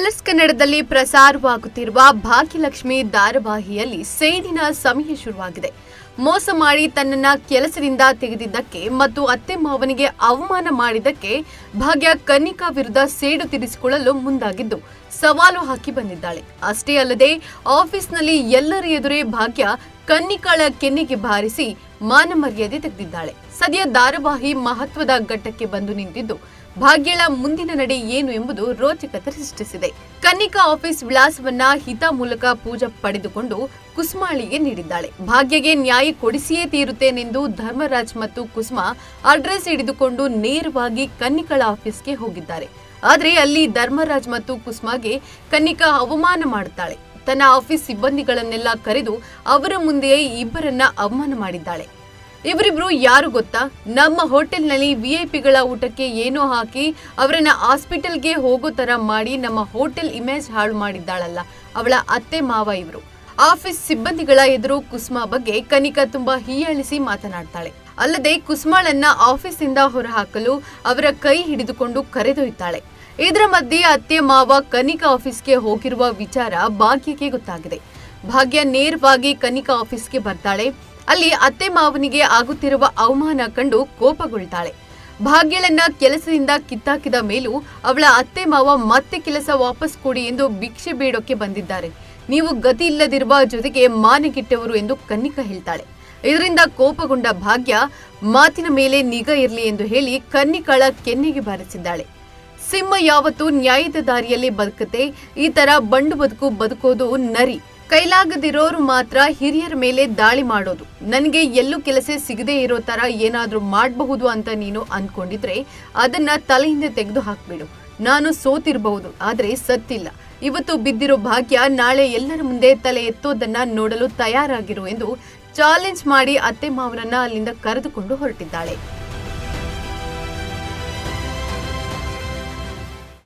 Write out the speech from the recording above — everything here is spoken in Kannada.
ಕಲರ್ಸ್ ಕನ್ನಡದಲ್ಲಿ ಪ್ರಸಾರವಾಗುತ್ತಿರುವ ಭಾಗ್ಯಲಕ್ಷ್ಮಿ ಧಾರಾವಾಹಿಯಲ್ಲಿ ಸೇಡಿನ ಸಮಯ ಶುರುವಾಗಿದೆ. ಮೋಸ ಮಾಡಿ ತನ್ನನ್ನ ಕೆಲಸದಿಂದ ತೆಗೆದಿದ್ದಕ್ಕೆ ಮತ್ತು ಅತ್ತೆ ಮಾವನಿಗೆ ಅವಮಾನ ಮಾಡಿದ್ದಕ್ಕೆ ಭಾಗ್ಯ ಕನ್ನಿಕಾ ವಿರುದ್ಧ ಸೇಡು ತೀರಿಸಿಕೊಳ್ಳಲು ಮುಂದಾಗಿದ್ದು ಸವಾಲು ಹಾಕಿ ಬಂದಿದ್ದಾಳೆ. ಅಷ್ಟೇ ಅಲ್ಲದೆ ಆಫೀಸ್ನಲ್ಲಿ ಎಲ್ಲರ ಎದುರೇ ಭಾಗ್ಯ ಕನ್ನಿಕಾಳ ಕೆನ್ನಿಗೆ ಬಾರಿಸಿ ಮಾನ ಮರ್ಯಾದೆ ತೆಗೆದಿದ್ದಾಳೆ. ಸದ್ಯ ಧಾರಾವಾಹಿ ಮಹತ್ವದ ಘಟ್ಟಕ್ಕೆ ಬಂದು ನಿಂತಿದ್ದು ಭಾಗ್ಯಳ ಮುಂದಿನ ನಡೆ ಏನು ಎಂಬುದು ರೋಚಕತೆ ಸೃಷ್ಟಿಸಿದೆ. ಕನ್ನಿಕಾ ಆಫೀಸ್ ವಿಳಾಸವನ್ನ ಹಿತ ಮೂಲಕ ಪೂಜಾ ಪಡೆದುಕೊಂಡು ಕುಸ್ಮಾಳಿಗೆ ನೀಡಿದ್ದಾಳೆ. ಭಾಗ್ಯಗೆ ನ್ಯಾಯ ಕೊಡಿಸಿಯೇ ತೀರುತ್ತೇನೆಂದು ಧರ್ಮರಾಜ್ ಮತ್ತು ಕುಸುಮಾ ಅಡ್ರೆಸ್ ಹಿಡಿದುಕೊಂಡು ನೇರವಾಗಿ ಕನ್ನಿಕಳ ಆಫೀಸ್ಗೆ ಹೋಗಿದ್ದಾರೆ. ಆದರೆ ಅಲ್ಲಿ ಧರ್ಮರಾಜ್ ಮತ್ತು ಕುಸುಮಾಗೆ ಕನ್ನಿಕಾ ಅವಮಾನ ಮಾಡುತ್ತಾಳೆ. ತನ್ನ ಆಫೀಸ್ ಸಿಬ್ಬಂದಿಗಳನ್ನೆಲ್ಲ ಕರೆದು ಅವರ ಮುಂದೆಯೇ ಇಬ್ಬರನ್ನ ಅವಮಾನ ಮಾಡಿದ್ದಾಳೆ. ಇವರಿಬ್ರು ಯಾರು ಗೊತ್ತಾ? ನಮ್ಮ ಹೋಟೆಲ್ನಲ್ಲಿ ವಿಐಪಿಗಳ ಊಟಕ್ಕೆ ಏನೋ ಹಾಕಿ ಅವರನ್ನ ಹಾಸ್ಪಿಟಲ್ಗೆ ಹೋಗೋ ತರ ಮಾಡಿ ನಮ್ಮ ಹೋಟೆಲ್ ಇಮೇಜ್ ಹಾಳು ಮಾಡಿದ್ದಾಳಲ್ಲ. ಅವಳ ಅತ್ತೆ ಮಾವ ಇವರು. ಆಫೀಸ್ ಸಿಬ್ಬಂದಿಗಳ ಎದುರು ಕುಸ್ಮಾ ಬಗ್ಗೆ ಕನಿಕಾ ತುಂಬಾ ಹೀಯಾಳಿಸಿ ಮಾತನಾಡ್ತಾಳೆ. ಅಲ್ಲದೆ ಕುಸುಮಾಳನ್ನ ಆಫೀಸಿಂದ ಹೊರಹಾಕಲು ಅವರ ಕೈ ಹಿಡಿದುಕೊಂಡು ಕರೆದೊಯ್ತಾಳೆ ಇದರ ಮಧ್ಯೆ ಅತ್ತೆ ಮಾವ ಕನಿಕಾ ಆಫೀಸ್ಗೆ ಹೋಗಿರುವ ವಿಚಾರ ಭಾಗ್ಯಕ್ಕೆ ಗೊತ್ತಾಗಿದೆ. ಭಾಗ್ಯ ನೇರವಾಗಿ ಕನಿಕಾ ಆಫೀಸ್ಗೆ ಬರ್ತಾಳೆ. ಅಲ್ಲಿ ಅತ್ತೆ ಮಾವನಿಗೆ ಆಗುತ್ತಿರುವ ಅವಮಾನ ಕಂಡು ಕೋಪಗೊಳ್ತಾಳೆ ಭಾಗ್ಯಳನ್ನ ಕೆಲಸದಿಂದ ಕಿತ್ತಾಕಿದ ಮೇಲೂ ಅವಳ ಅತ್ತೆ ಮಾವ ಮತ್ತೆ ಕೆಲಸ ವಾಪಸ್ ಕೊಡಿ ಎಂದು ಭಿಕ್ಷೆ ಬೇಡೋಕೆ ಬಂದಿದ್ದಾರೆ. ನೀವು ಗತಿ ಇಲ್ಲದಿರುವ ಜೊತೆಗೆ ಮಾನಗಿಟ್ಟವರು ಎಂದು ಕನ್ನಿಕಾ ಹೇಳ್ತಾಳೆ. ಇದರಿಂದ ಕೋಪಗೊಂಡ ಭಾಗ್ಯ ಮಾತಿನ ಮೇಲೆ ನಿಗಾ ಇರಲಿ ಎಂದು ಹೇಳಿ ಕನ್ನಿಕಾಳ ಕೆನ್ನೆಗೆ ಬಾರಿಸಿದ್ದಾಳೆ. ಸಿಂಹ ಯಾವತ್ತು ನ್ಯಾಯದ ದಾರಿಯಲ್ಲಿ ಬದುಕತೆ ಈ ತರ ಬಂಡು ಬದುಕು ಬದುಕೋದು ನರಿ. ಕೈಲಾಗದಿರೋರು ಮಾತ್ರ ಹಿರಿಯರ ಮೇಲೆ ದಾಳಿ ಮಾಡೋದು. ನನಗೆ ಎಲ್ಲೂ ಕೆಲಸ ಸಿಗದೇ ಇರೋ ತರ ಏನಾದರೂ ಮಾಡಬಹುದು ಅಂತ ನೀನು ಅನ್ಕೊಂಡಿದ್ರೆ ಅದನ್ನ ತಲೆಯಿಂದ ತೆಗೆದು ಹಾಕ್ಬಿಡು. ನಾನು ಸೋತಿರಬಹುದು, ಆದರೆ ಸತ್ತಿಲ್ಲ. ಇವತ್ತು ಬಿದ್ದಿರೋ ಭಾಗ್ಯ ನಾಳೆ ಎಲ್ಲರ ಮುಂದೆ ತಲೆ ಎತ್ತೋದನ್ನ ನೋಡಲು ತಯಾರಾಗಿರು ಎಂದು ಚಾಲೆಂಜ್ ಮಾಡಿ ಅತ್ತೆ ಮಾವನನ್ನ ಅಲ್ಲಿಂದ ಕರೆದುಕೊಂಡು ಹೊರಟಿದ್ದಾಳೆ.